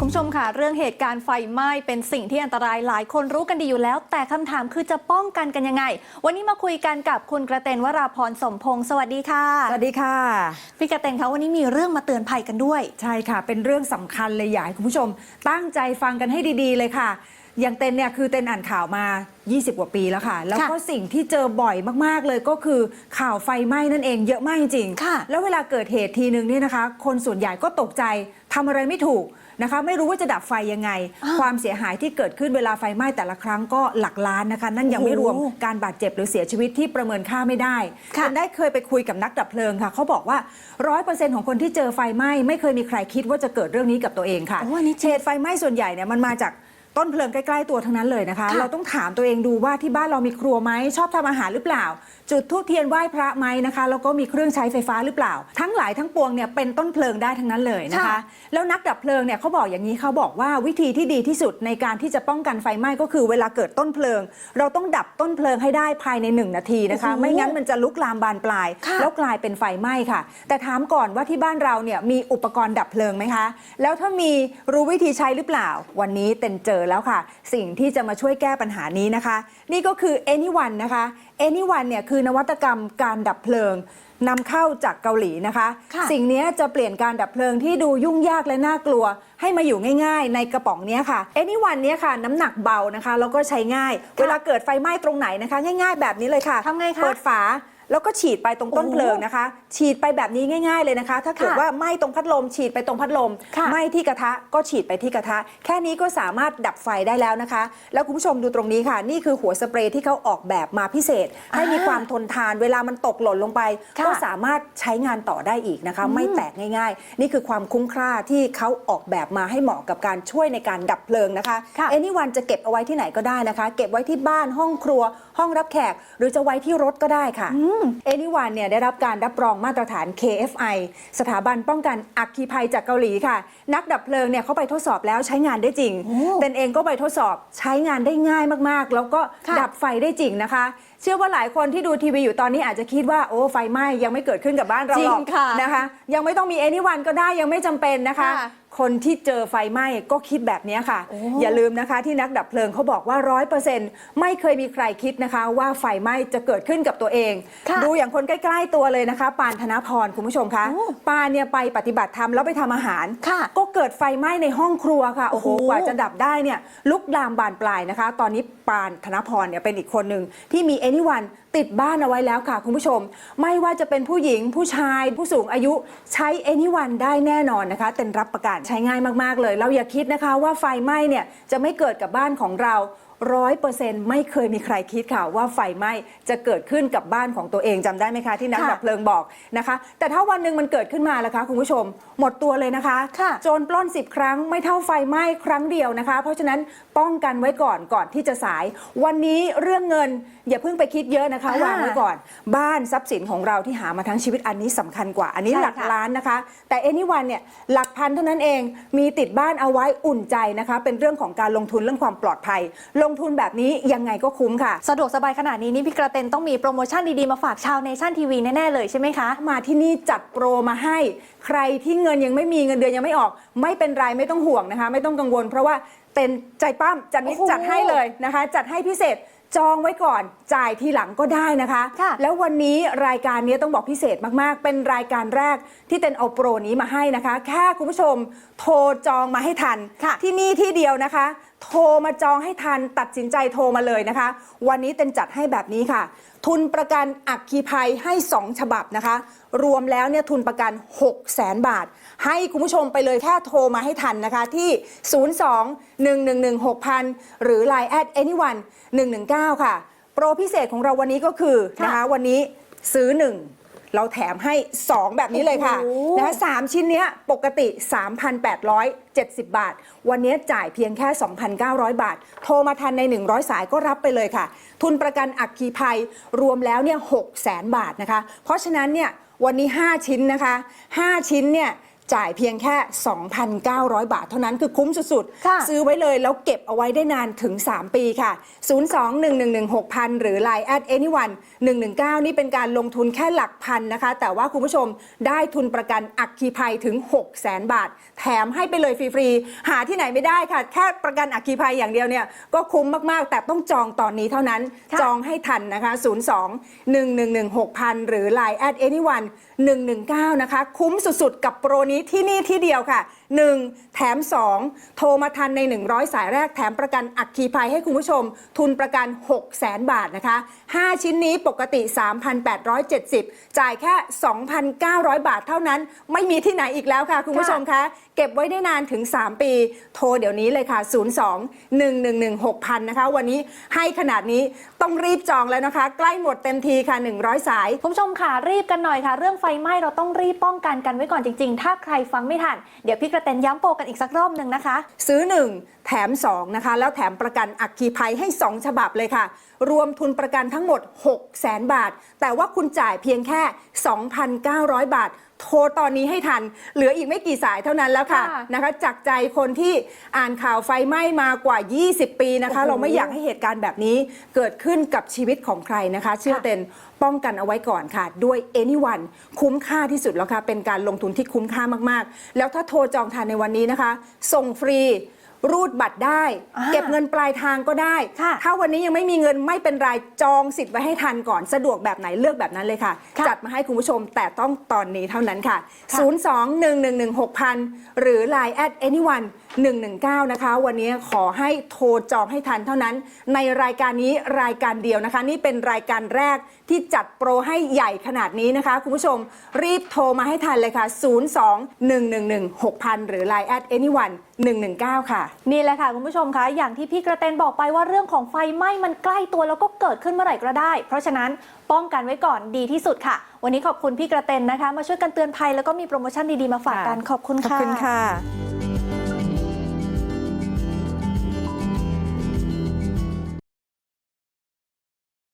คุณผู้ชมค่ะ เรื่องเหตุการณ์ไฟไหม้เป็นสิ่งที่อันตรายหลายคนรู้กันดีอยู่แล้ว แต่คำถามคือจะป้องกันกันยังไง วันนี้มาคุยกันกับคุณกระเตนวราพรสมพงศ์สวัสดีค่ะ สวัสดีค่ะ พี่กระเตนคะวันนี้มีเรื่องมาเตือนภัยกันด้วย ใช่ค่ะ เป็นเรื่องสำคัญเลยอยากให้คุณผู้ชม ตั้งใจฟังกันให้ดี ๆ เลยค่ะ อย่างเต้นเนี่ยคือเต้นอ่านข่าวมา 20 กว่าปีแล้วค่ะ แล้วก็สิ่งที่เจอบ่อยมากๆเลยก็คือข่าวไฟไหม้นั่นเองเยอะมากจริงๆค่ะ แล้วเวลาเกิดเหตุทีนึงเนี่ยนะคะ คนส่วนใหญ่ก็ตกใจทำอะไรไม่ถูกนะคะไม่รู้ว่าจะดับไฟยังไงอ่าความเสียหายที่เกิดขึ้นเวลาไฟไหม้แต่ละครั้งก็หลักล้านนะคะ นั่นยังไม่รวมโอ้โหการบาดเจ็บหรือเสียชีวิตที่ประเมินค่าไม่ได้ค่ะจนได้เคยไปคุยกับนักดับเพลิงค่ะเขาบอกว่าร้อยเปอร์เซ็นต์ของคนที่เจอไฟไหม้ไม่เคยมีใครคิดว่าจะเกิดเรื่องนี้กับตัวเองค่ะโอ้อันนี้จริงเหตุไฟไหม้ส่วนใหญ่เนี่ยมันมาจาก ต้นเพลิงใกล้ๆตัวทั้งนั้นเลยนะคะค่ะเราต้องถามตัวเองดูว่าที่บ้านเรามีครัวไหมชอบทำอาหารหรือเปล่า จุดธูปเทียนไหว้พระไหมนะคะแล้วก็มีเครื่องใช้ไฟฟ้าหรือเปล่า ทั้งหลายทั้งปวงเนี่ยเป็นต้นเพลิงได้ทั้งนั้นเลยนะคะค่ะแล้วนักดับเพลิงเนี่ยเขาบอกอย่างนี้เขาบอกว่าวิธีที่ดีที่สุดในการที่จะป้องกันไฟไหม้ก็คือเวลาเกิดต้นเพลิง เราต้องดับต้นเพลิงให้ได้ภายในหนึ่งนาทีนะคะโอ้โหไม่งั้นมันจะลุกลามบานปลายค่ะแล้วกลายเป็นไฟไหม้ค่ะ แต่ถามก่อนว่าที่บ้านเราเนี่ยมีอุปกรณ์ดับเพลิงไหมคะ แล้วถ้ามีรู้วิธีใช้หรือเปล่า วันนี้เต็นเจอแล้วค่ะ สิ่งที่จะมาช่วยแก้ปัญหานี้นะคะ นี่ก็คือ Anyone นะคะ Anyone เนี่ยคือนวัตกรรมการดับเพลิงนำเข้าจากเกาหลีนะคะค่ะสิ่งเนี้ยจะเปลี่ยนการดับเพลิงที่ดูยุ่งยากและน่ากลัว ให้มาอยู่ง่าย ๆ ในกระป๋องเนี้ยค่ะ Anyone เนี้ยค่ะ น้ำหนักเบานะคะแล้วก็ใช้ง่าย เวลาเกิดไฟไหม้ตรงไหนนะคะ ง่าย ๆ แบบนี้เลยค่ะทำไงคะเปิดฝา แล้วก็ฉีดไปตรงต้นโอ้เพลิงนะคะ ฉีดไปแบบนี้ง่าย ๆเลยนะคะ ถ้าเกิดค่ะว่าไหม้ตรงพัดลม ฉีดไปตรงพัดลมค่ะไหม้ที่กระทะก็ฉีดไปที่กระทะ แค่นี้ก็สามารถดับไฟได้แล้วนะคะ แล้วคุณผู้ชมดูตรงนี้ค่ะ นี่คือหัวสเปรย์ที่เขาออกแบบมาพิเศษ ให้มีอ่าความทนทาน เวลามันตกหล่นลงไปค่ะก็สามารถใช้งานต่อได้อีกนะคะ ไม่แตกง่าย ๆ นี่คือความคุ้มค่าที่เขาออกแบบมาให้เหมาะกับการช่วยในการดับเพลิงนะคะค่ะเอนี่วันจะเก็บเอาไว้ที่ไหนก็ได้นะคะ เก็บไว้ที่บ้านห้องครัว ห้องรับแขก หรือจะไว้ที่รถก็ได้ค่ะเอนี่วันเนี่ยได้รับการรับรองมาตรฐาน KFI สถาบันป้องกันอัคคีภัยจากเกาหลีค่ะ นักดับเพลิงเนี่ยเขาไปทดสอบแล้วใช้งานได้จริงโอ้เต็นเองก็ไปทดสอบใช้งานได้ง่ายมากๆ แล้วก็ค่ะดับไฟได้จริงนะคะเชื่อว่าหลายคนที่ดูทีวีอยู่ตอนนี้อาจจะคิดว่าโอ้ไฟไหม้ยังไม่เกิดขึ้นกับบ้านเราหรอกจริงค่ะนะคะ ยังไม่ต้องมี anyone ก็ได้ยังไม่จำเป็นนะคะค่ะคนที่เจอไฟไหม้ก็คิดแบบนี้ค่ะโอ้อย่าลืมนะคะที่นักดับเพลิงเขาบอกว่าร้อยเปอร์เซ็นต์ไม่เคยมีใครคิดนะคะว่าไฟไหม้จะเกิดขึ้นกับตัวเองค่ะดูอย่างคนใกล้ๆตัวเลยนะคะ ปานธนพรคุณผู้ชมคะโอ้ปานเนี่ยไปปฏิบัติธรรมแล้วไปทำอาหารค่ะก็เกิดไฟไหม้ในห้องครัวค่ะโอ้โหโอ้โหกว่าจะดับได้เนี่ยลุกลามบานปลายนะคะ ตอนนี้ปานธนพรเนี่ยเป็นอีกคนหนึ่งที่มี anyone ติดบ้านเอาไว้แล้วค่ะคุณผู้ชม ไม่ว่าจะเป็นผู้หญิงผู้ชายผู้สูงอายุใช้ anyone ได้แน่นอนนะคะเต็นรับประกันใช้ง่ายมากๆเลย เราอย่าคิดนะคะว่าไฟไหม้เนี่ยจะไม่เกิดกับบ้านของเรา ร้อยเปอร์เซ็นต์ไม่เคยมีใครคิดค่ะว่าไฟไหม้จะเกิดขึ้นกับบ้านของตัวเองจำได้ไหมคะ ที่นักค่ะดับเพลิงบอกนะคะ แต่ถ้าวันหนึ่งมันเกิดขึ้นมาล่ะคะ คุณผู้ชม หมดตัวเลยนะคะ ค่ะ โจรปล้น 10 ครั้งไม่เท่าไฟไหม้ครั้งเดียวนะคะ เพราะฉะนั้นป้องกันไว้ก่อนก่อนที่จะสาย วันนี้เรื่องเงินอย่าเพิ่งไปคิดเยอะนะคะอ่าวางไว้ก่อน บ้านทรัพย์สินของเราที่หามาทั้งชีวิตอันนี้สำคัญกว่าอันนี้ใช่หลักค่ะ ล้านนะคะ แต่เอนี่วันเนี่ยหลักพันเท่านั้นเองมีติดบ้านเอาไว้อุ่นใจนะคะ เป็นเรื่องของการลงทุนเรื่องความปลอดภัยลงทุนแบบนี้ยังไงก็คุ้มค่ะ สะดวกสบายขนาดนี้นี่พี่กระเตนต้องมีโปรโมชั่นดีๆ มาฝากชาวเนชั่นทีวีแน่ๆเลยใช่ไหมคะ มาที่นี่จัดโปรมาให้ ใครที่เงินยังไม่มีเงินเดือนยังไม่ออก ไม่เป็นไรไม่ต้องห่วงนะคะ ไม่ต้องกังวล เพราะว่าเต็นใจปั้มจัดนิดโอ้โหจัดให้เลยนะคะ จัดให้พิเศษจองไว้ก่อนจ่ายทีหลังก็ได้นะคะค่ะแล้ววันนี้รายการนี้ต้องบอกพิเศษมากๆ เป็นรายการแรกที่เต็นเอาโปรนี้มาให้นะคะ แค่คุณผู้ชมโทรจองมาให้ทันค่ะที่นี่ที่เดียวนะคะ โทรมาจองให้ทันตัดสินใจโทรมาเลยนะคะ วันนี้เต็นจัดให้แบบนี้ค่ะ ทุนประกันอัคคีภัยให้ 2 ฉบับนะคะ รวมแล้วเนี่ยทุนประกัน6 0 0แสนบาท ให้คุณผู้ชมไปเลยแค่โทรมาให้ทันนะคะ ที่ 02 111 6000 หรือ Line at anyone 119 ค่ะ โปรพิเศษของเราวันนี้ก็คือค่ะนะคะวันนี้ซื้อ 1 เราแถมให้ 2 แบบนี้เลยค่ะโอ้โห นะคะสามชิ้นเนี้ยปกติ 3,870 บาท วันนี้จ่ายเพียงแค่ 2,900 บาท โทรมาทันใน 100 สายก็รับไปเลยค่ะ ทุนประกันอัคคีภัยรวมแล้วเนี่ย6 0 0 0 0บาทนะคะ เพราะฉะนั้นเนี่ยวันนี้ 5 ชิ้นนะคะ 5 ชิ้นเนี่ย จ่ายเพียงแค่ 2,900 บาทเท่านั้นคือคุ้มสุดค่ะๆซื้อไว้เลยแล้วเก็บเอาไว้ได้นานถึง 3 ปีค่ะ 02-111-6000 หรือ Line at anyone 119 นี่เป็นการลงทุนแค่หลักพันนะคะ แต่ว่าคุณผู้ชมได้ทุนประกันอัคคีภัยถึง 6 0 0 0 0 0 บาท แถมให้ไปเลยฟรีๆ หาที่ไหนไม่ได้ค่ะ แค่ประกันอัคคีภัยอย่างเดียวเนี่ยก็คุ้มมากๆ แต่ต้องจองตอนนี้เท่านั้นค่ะจองให้ทันนะคะ 02 111 6000 หรือ Line at anyone 119 นะคะ คุ้มสุดๆ กับโปรนี้ที่นี่ที่เดียวค่ะ 1 แถม 2 โทรมาทันใน 100 สายแรกแถมประกันอัคคีภัยให้คุณผู้ชม ทุนประกัน 6 0 0 0 0 0บาทนะคะ 5 ชิ้นนี้ปกติ 3,870 จ่ายแค่ 2,900 บาทเท่านั้น ไม่มีที่ไหนอีกแล้วค่ะ คุณผู้ชมคะ เก็บไว้ได้นานถึง 3 ปี โทรเดี๋ยวนี้เลยค่ะ 02 111 6000 นะคะ วันนี้ให้ขนาดนี้ต้องรีบจองแล้วนะคะ ใกล้หมดเต็มทีค่ะ 100 สาย คุณผู้ชมค่ะรีบกันหน่อยค่ะ เรื่องไฟไหม้เราต้องรีบป้องกันกันไว้ก่อนจริง ๆ ถ้าใครฟังไม่ทันเดี๋ยวพี่กระเตนย้ำโปรกันอีกสักรอบหนึ่งนะคะ ซื้อ 1 แถม 2 นะคะ แล้วแถมประกันอัคคีภัยให้ 2 ฉบับเลยค่ะ รวมทุนประกันทั้งหมด 6 0 0 0 0 0 บาท แต่ว่าคุณจ่ายเพียงแค่ 2,900 บาท โทรตอนนี้ให้ทัน เหลืออีกไม่กี่สายเท่านั้นแล้วค่ะค่ะนะคะจากใจคนที่อ่านข่าวไฟไหม้มากว่า 20 ปีนะคะ โอ้โหเราไม่อยากให้เหตุการณ์แบบนี้เกิดขึ้นกับชีวิตของใครนะคะ เชื่อค่ะ เต็นป้องกันเอาไว้ก่อนค่ะ ด้วย anyone คุ้มค่าที่สุดแล้วค่ะ เป็นการลงทุนที่คุ้มค่ามากๆ แล้วถ้าโทรจองทันในวันนี้นะคะ ส่งฟรี รูดบัตรได้ อ่าเก็บเงินปลายทางก็ได้ ค่ะถ้าวันนี้ยังไม่มีเงินไม่เป็นไรจองสิทธิ์ไว้ให้ทันก่อนสะดวกแบบไหนเลือกแบบนั้นเลยค่ะ ค่ะจัดมาให้คุณผู้ชมแต่ต้องตอนนี้เท่านั้นค่ะ ค่ะ 02-111-6000 หรือ Line at anyone 119 นะคะ วันนี้ขอให้โทรจองให้ทันเท่านั้น ในรายการนี้รายการเดียวนะคะ นี่เป็นรายการแรกที่จัดโปรให้ใหญ่ขนาดนี้นะคะ คุณผู้ชมรีบโทรมาให้ทันเลยค่ะ 02-111-6000 หรือ Line at anyone 119 ค่ะนี่แหละค่ะคุณผู้ชมคะอย่างที่พี่กระเตนบอกไปว่าเรื่องของไฟไหม้มันใกล้ตัวแล้วก็เกิดขึ้นเมื่อไหร่ก็ได้ เพราะฉะนั้นป้องกันไว้ก่อนดีที่สุดค่ะ วันนี้ขอบคุณพี่กระเตนนะคะ มาช่วยกันเตือนภัยแล้วก็มีโปรโมชั่นดีๆมาฝากกันขอบคุณขอบคุณค่ะ